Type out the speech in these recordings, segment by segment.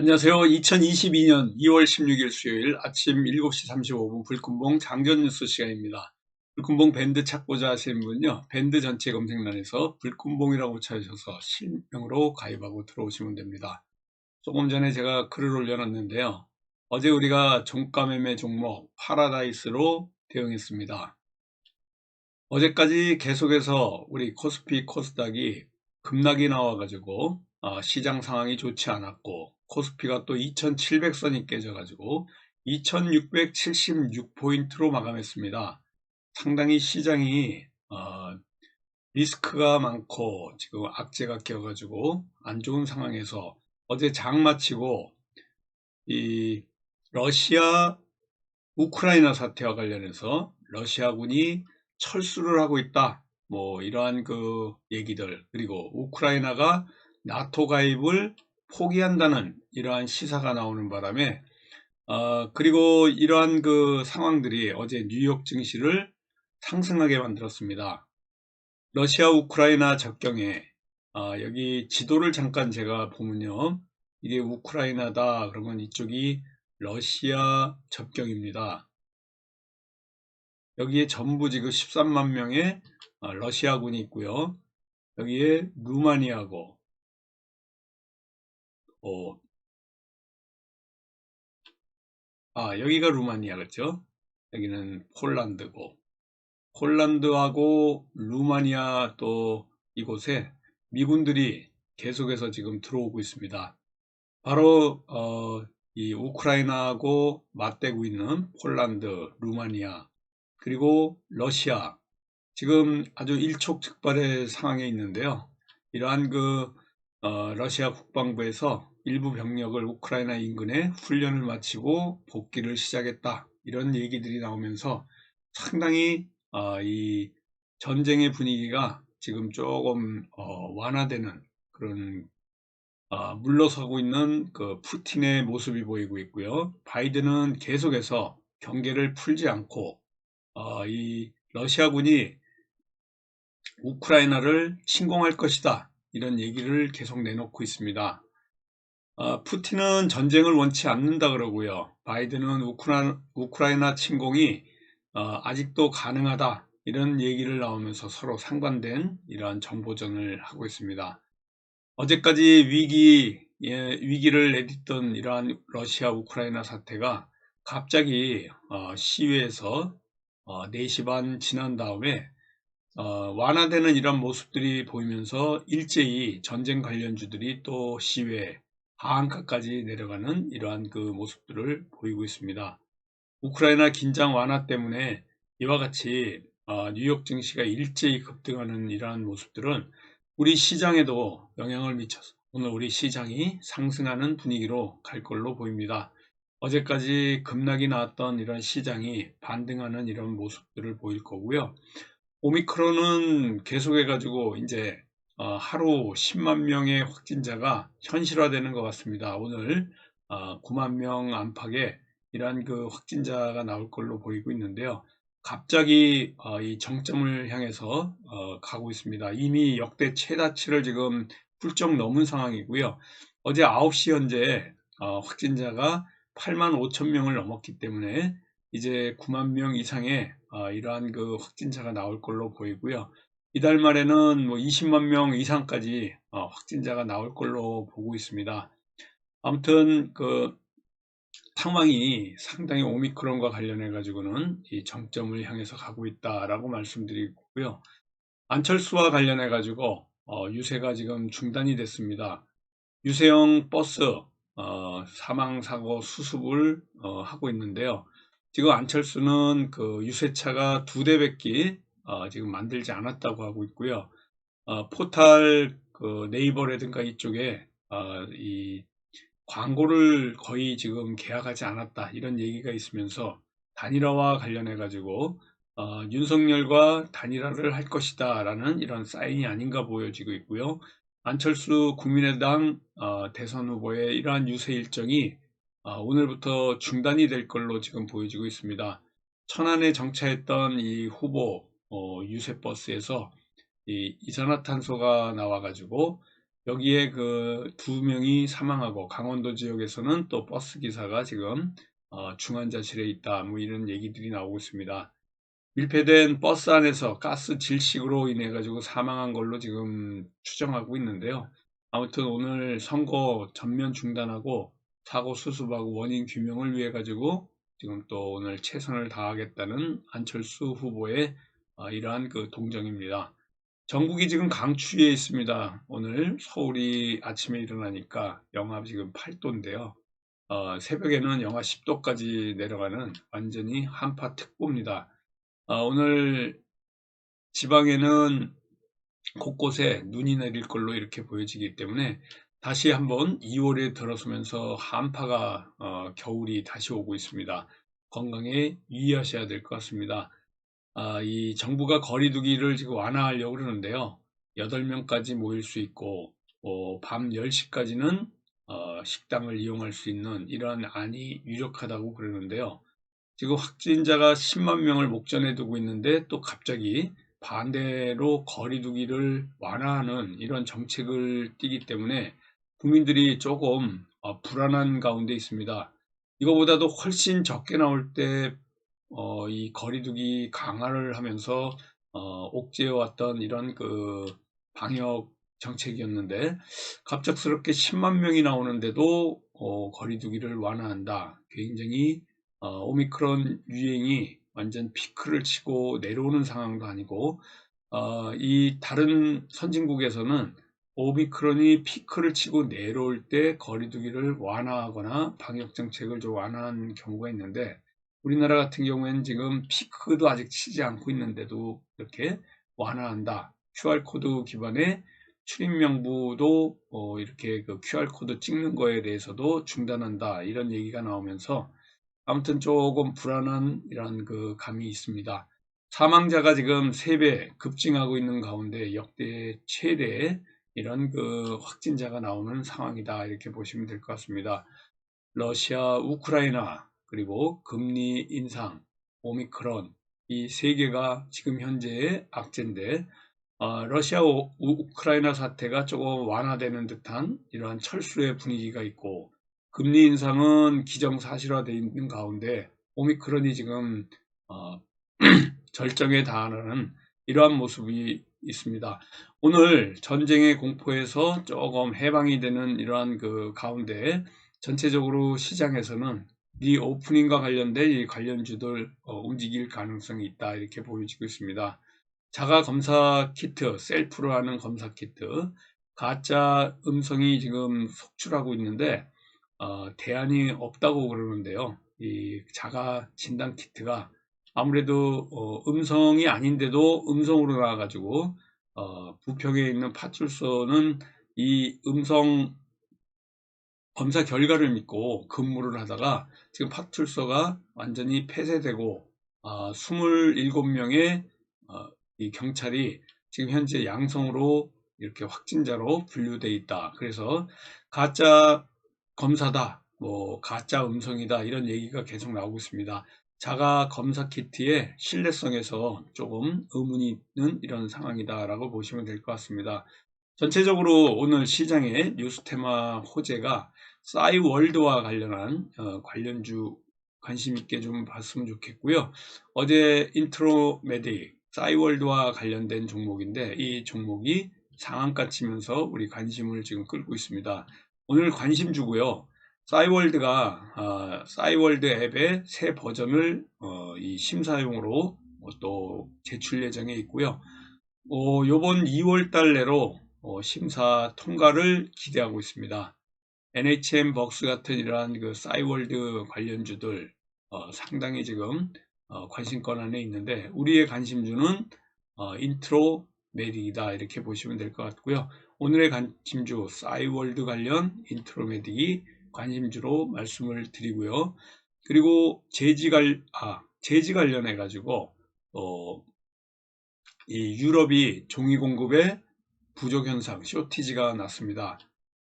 안녕하세요. 2022년 2월 16일 수요일 아침 7시 35분 불금봉 장전 뉴스 시간입니다. 불금봉 밴드 찾고자 하시는 분은요. 밴드 전체 검색란에서 불금봉이라고 찾으셔서 실명으로 가입하고 들어오시면 됩니다. 조금 전에 제가 글을 올려놨는데요. 어제 우리가 종가 매매 종목 파라다이스로 대응했습니다. 어제까지 계속해서 우리 코스피 코스닥이 급락이 나와가지고 어, 시장 상황이 좋지 않았고 코스피가 또 2700선이 깨져가지고 2676포인트로 마감했습니다. 상당히 시장이 어, 리스크가 많고 지금 악재가 껴가지고 안 좋은 상황에서 어제 장 마치고 이 러시아 우크라이나 사태와 관련해서 러시아군이 철수를 하고 있다. 뭐 이러한 그 얘기들 그리고 우크라이나가 나토 가입을 포기한다는 이러한 시사가 나오는 바람에 어, 그리고 이러한 그 상황들이 어제 뉴욕 증시를 상승하게 만들었습니다. 러시아 우크라이나 접경에 어, 여기 지도를 잠깐 제가 보면요. 이게 우크라이나다 그러면 이쪽이 러시아 접경입니다. 여기에 전부 지금 13만 명의 어, 러시아군이 있고요. 여기에 루마니아고 어, 아 여기가 루마니아 그렇죠? 여기는 폴란드고 폴란드하고 루마니아 또 이곳에 미군들이 계속해서 지금 들어오고 있습니다. 바로 어, 이 우크라이나하고 맞대고 있는 폴란드, 루마니아 그리고 러시아 지금 아주 일촉즉발의 상황에 있는데요. 이러한 그 어, 러시아 국방부에서 일부 병력을 우크라이나 인근에 훈련을 마치고 복귀를 시작했다. 이런 얘기들이 나오면서 상당히 어, 이 전쟁의 분위기가 지금 조금 어, 완화되는 그런 어, 물러서고 있는 그 푸틴의 모습이 보이고 있고요. 바이든은 계속해서 경계를 풀지 않고 어, 이 러시아군이 우크라이나를 침공할 것이다. 이런 얘기를 계속 내놓고 있습니다. 어, 푸틴은 전쟁을 원치 않는다 그러고요. 바이든은 우크라, 우크라이나 침공이 어, 아직도 가능하다. 이런 얘기를 나오면서 서로 상반된 이러한 정보전을 하고 있습니다. 어제까지 위기, 예, 위기를 내딛던 이러한 러시아 우크라이나 사태가 갑자기 어, 시위에서 어, 4시 반 지난 다음에 어, 완화되는 이런 모습들이 보이면서 일제히 전쟁 관련주들이 또 시외 하한가까지 내려가는 이러한 그 모습들을 보이고 있습니다. 우크라이나 긴장 완화 때문에 이와 같이 어, 뉴욕 증시가 일제히 급등하는 이러한 모습들은 우리 시장에도 영향을 미쳐서 오늘 우리 시장이 상승하는 분위기로 갈 걸로 보입니다. 어제까지 급락이 나왔던 이런 시장이 반등하는 이런 모습들을 보일 거고요. 오미크론은 계속해가지고 이제 어, 하루 10만 명의 확진자가 현실화되는 것 같습니다. 오늘 9만 어, 명 안팎의 이러한 그 확진자가 나올 걸로 보이고 있는데요. 갑자기 어, 이 정점을 향해서 가고 있습니다. 이미 역대 최다치를 지금 훌쩍 넘은 상황이고요. 어제 9시 현재 확진자가 8만 5천 명을 넘었기 때문에 이제 9만 명 이상의 어, 이러한 그 확진자가 나올 걸로 보이고요. 이달 말에는 뭐 20만 명 이상까지 어, 확진자가 나올 걸로 보고 있습니다. 아무튼 그 상황이 상당히 오미크론과 관련해 가지고는 이 정점을 향해서 가고 있다라고 말씀드리고요. 안철수와 관련해 가지고 어, 유세가 지금 중단이 됐습니다. 유세형 버스 어, 사망 사고 수습을 어, 하고 있는데요. 지금 안철수는 그 유세차가 두 대밖에 어, 지금 만들지 않았다고 하고 있고요. 어, 포탈 그 네이버라든가 이쪽에 어, 이 광고를 거의 지금 계약하지 않았다 이런 얘기가 있으면서 단일화와 관련해 가지고 어, 윤석열과 단일화를 할 것이다 라는 이런 사인이 아닌가 보여지고 있고요. 안철수 국민의당 어, 대선 후보의 이러한 유세 일정이 아, 오늘부터 중단이 될 걸로 지금 보여지고 있습니다. 천안에 정차했던 이 후보 어, 유세버스에서 이 이산화탄소가 나와가지고 여기에 그 두 명이 사망하고 강원도 지역에서는 또 버스 기사가 지금 어, 중환자실에 있다. 뭐 이런 얘기들이 나오고 있습니다. 밀폐된 버스 안에서 가스 질식으로 인해 가지고 사망한 걸로 지금 추정하고 있는데요. 아무튼 오늘 선거 전면 중단하고 사고 수습하고 원인 규명을 위해 가지고 지금 또 오늘 최선을 다하겠다는 안철수 후보의 어, 이러한 그 동정입니다. 전국이 지금 강추위에 있습니다. 오늘 서울이 아침에 일어나니까 영하 지금 8도인데요. 어, 새벽에는 영하 10도까지 내려가는 완전히 한파 특보입니다. 어, 오늘 지방에는 곳곳에 눈이 내릴 걸로 이렇게 보여지기 때문에 다시 한번 2월에 들어서면서 한파가 어, 겨울이 다시 오고 있습니다. 건강에 유의하셔야 될 것 같습니다. 아, 이 정부가 거리두기를 지금 완화하려고 그러는데요. 8명까지 모일 수 있고 어, 밤 10시까지는 어, 식당을 이용할 수 있는 이러한 안이 유력하다고 그러는데요. 지금 확진자가 10만 명을 목전에 두고 있는데 또 갑자기 반대로 거리두기를 완화하는 이런 정책을 띠기 때문에 국민들이 조금 어, 불안한 가운데 있습니다. 이거보다도 훨씬 적게 나올 때 어, 이 거리두기 강화를 하면서 어, 옥죄해왔던 이런 그 방역 정책이었는데 갑작스럽게 10만 명이 나오는데도 어, 거리두기를 완화한다. 굉장히 어, 오미크론 유행이 완전 피크를 치고 내려오는 상황도 아니고 어, 이 다른 선진국에서는 오미크론이 피크를 치고 내려올 때 거리두기를 완화하거나 방역 정책을 좀 완화한 경우가 있는데 우리나라 같은 경우에는 지금 피크도 아직 치지 않고 있는데도 이렇게 완화한다. QR코드 기반의 출입 명부도 어 이렇게 그 QR코드 찍는 거에 대해서도 중단한다. 이런 얘기가 나오면서 아무튼 조금 불안한 이런 그 감이 있습니다. 사망자가 지금 3배 급증하고 있는 가운데 역대 최대 이런 그 확진자가 나오는 상황이다. 이렇게 보시면 될 것 같습니다. 러시아, 우크라이나, 그리고 금리 인상, 오미크론 이 세 개가 지금 현재의 악재인데 어, 러시아 우, 우크라이나 사태가 조금 완화되는 듯한 이러한 철수의 분위기가 있고 금리 인상은 기정사실화되어 있는 가운데 오미크론이 지금 어, 절정에 달하는 이러한 모습이 있습니다. 오늘 전쟁의 공포에서 조금 해방이 되는 이러한 그 가운데 전체적으로 시장에서는 이 오프닝과 관련된 이 관련주들 어, 움직일 가능성이 있다 이렇게 보여지고 있습니다. 자가 검사 키트, 셀프로 하는 검사 키트, 가짜 음성이 지금 속출하고 있는데 어, 대안이 없다고 그러는데요. 이 자가 진단 키트가 아무래도 어, 음성이 아닌데도 음성으로 나와가지고 어, 부평에 있는 파출소는 이 음성 검사 결과를 믿고 근무를 하다가 지금 파출소가 완전히 폐쇄되고 어, 27명의 어, 이 경찰이 지금 현재 양성으로 이렇게 확진자로 분류돼 있다. 그래서 가짜 검사다, 뭐 가짜 음성이다 이런 얘기가 계속 나오고 있습니다. 자가 검사 키트의 신뢰성에서 조금 의문이 있는 이런 상황이다라고 보시면 될 것 같습니다. 전체적으로 오늘 시장의 뉴스 테마 호재가 싸이월드와 관련한 어, 관련주 관심 있게 좀 봤으면 좋겠고요. 어제 인트로메딕 싸이월드와 관련된 종목인데 이 종목이 상한가 치면서 우리 관심을 지금 끌고 있습니다. 오늘 관심 주고요. 싸이월드가 어, 싸이월드 앱의 새 버전을 어, 이 심사용으로 어, 또 제출 예정에 있고요. 어, 요번 2월 달 내로 어, 심사 통과를 기대하고 있습니다. NHM 벅스 같은 이러한 그 싸이월드 관련주들 어, 상당히 지금 어, 관심권 안에 있는데 우리의 관심주는 어, 인트로 메딕이다 이렇게 보시면 될 것 같고요. 오늘의 관심주 싸이월드 관련 인트로 메딕이 관심주로 말씀을 드리고요. 그리고 재지 관 아, 재지 관련해 가지고 어, 이 유럽이 종이 공급에 부족 현상, 쇼티지가 났습니다.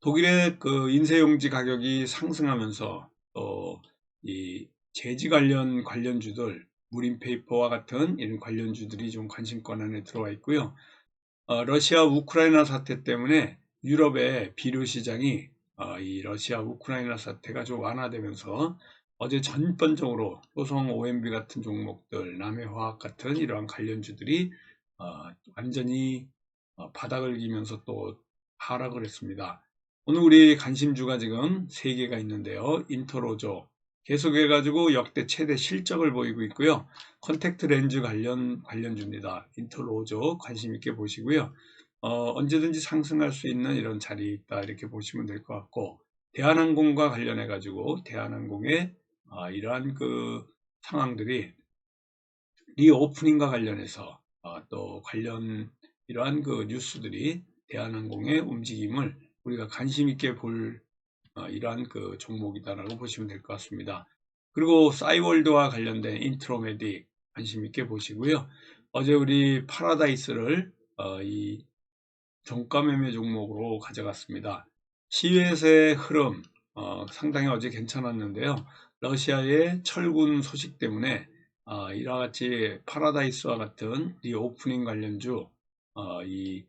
독일의 그 인쇄용지 가격이 상승하면서 어, 이 재지 관련 관련주들 무림페이퍼와 같은 이런 관련주들이 좀 관심권 안에 들어와 있고요. 어, 러시아 우크라이나 사태 때문에 유럽의 비료 시장이 어, 이 러시아 우크라이나 사태가 좀 완화되면서 어제 전반적으로 소성 OMB 같은 종목들, 남해화학 같은 이러한 관련주들이 어, 완전히 어, 바닥을 기면서 또 하락을 했습니다. 오늘 우리 관심주가 지금 3개가 있는데요. 인터로조 계속해가지고 역대 최대 실적을 보이고 있고요. 컨택트 렌즈 관련 관련주입니다. 인터로조 관심 있게 보시고요. 어, 언제든지 상승할 수 있는 이런 자리에 있다 이렇게 보시면 될 것 같고 대한항공과 관련해 가지고 대한항공의 어, 이러한 그 상황들이 리오프닝과 관련해서 어, 또 관련 이러한 그 뉴스들이 대한항공의 움직임을 우리가 관심 있게 볼 어, 이러한 그 종목이다라고 보시면 될 것 같습니다. 그리고 싸이월드와 관련된 인트로메딕 관심 있게 보시고요. 어제 우리 파라다이스를 어, 이 종가 매매 종목으로 가져갔습니다. 시외에서의 흐름 어, 상당히 어제 괜찮았는데요. 러시아의 철군 소식 때문에 어, 이와 같이 파라다이스와 같은 리오프닝 관련주 어, 이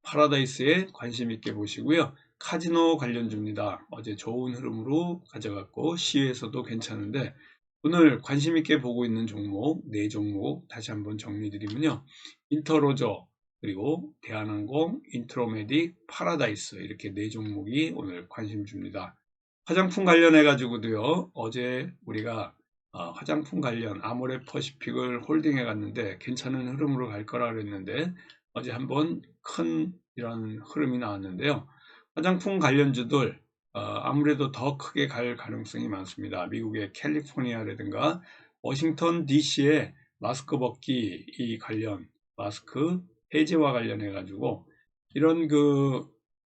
파라다이스에 관심 있게 보시고요. 카지노 관련주입니다. 어제 좋은 흐름으로 가져갔고 시외에서도 괜찮은데 오늘 관심 있게 보고 있는 종목 네 종목 다시 한번 정리드리면요. 인터로저 그리고 대한항공, 인트로메딕, 파라다이스 이렇게 네 종목이 오늘 관심 줍니다. 화장품 관련해 가지고도요. 어제 우리가 어, 화장품 관련 아모레 퍼시픽을 홀딩해 갔는데 괜찮은 흐름으로 갈 거라 그랬는데 어제 한번 큰 이런 흐름이 나왔는데요. 화장품 관련주들 어, 아무래도 더 크게 갈 가능성이 많습니다. 미국의 캘리포니아라든가 워싱턴 DC의 마스크 벗기 이 관련 마스크 해제와 관련해 가지고 이런 그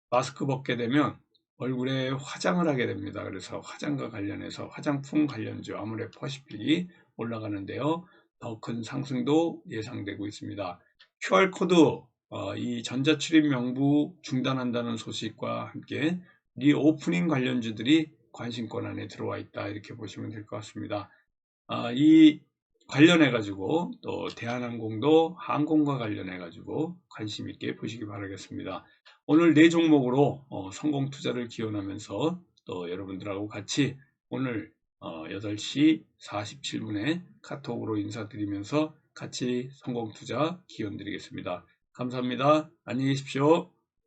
마스크 벗게 되면 얼굴에 화장을 하게 됩니다. 그래서 화장과 관련해서 화장품 관련주 아무래 퍼시픽이 올라가는데요. 더 큰 상승도 예상되고 있습니다. QR코드 어, 이 전자출입 명부 중단한다는 소식과 함께 리오프닝 관련주들이 관심권 안에 들어와 있다 이렇게 보시면 될 것 같습니다. 아, 이 관련해 가지고 또 대한항공도 항공과 관련해 가지고 관심 있게 보시기 바라겠습니다. 오늘 네 종목으로 어, 성공 투자를 기원하면서 또 여러분들하고 같이 오늘 어, 8시 47분에 카톡으로 인사드리면서 같이 성공 투자 기원 드리겠습니다. 감사합니다. 안녕히 계십시오.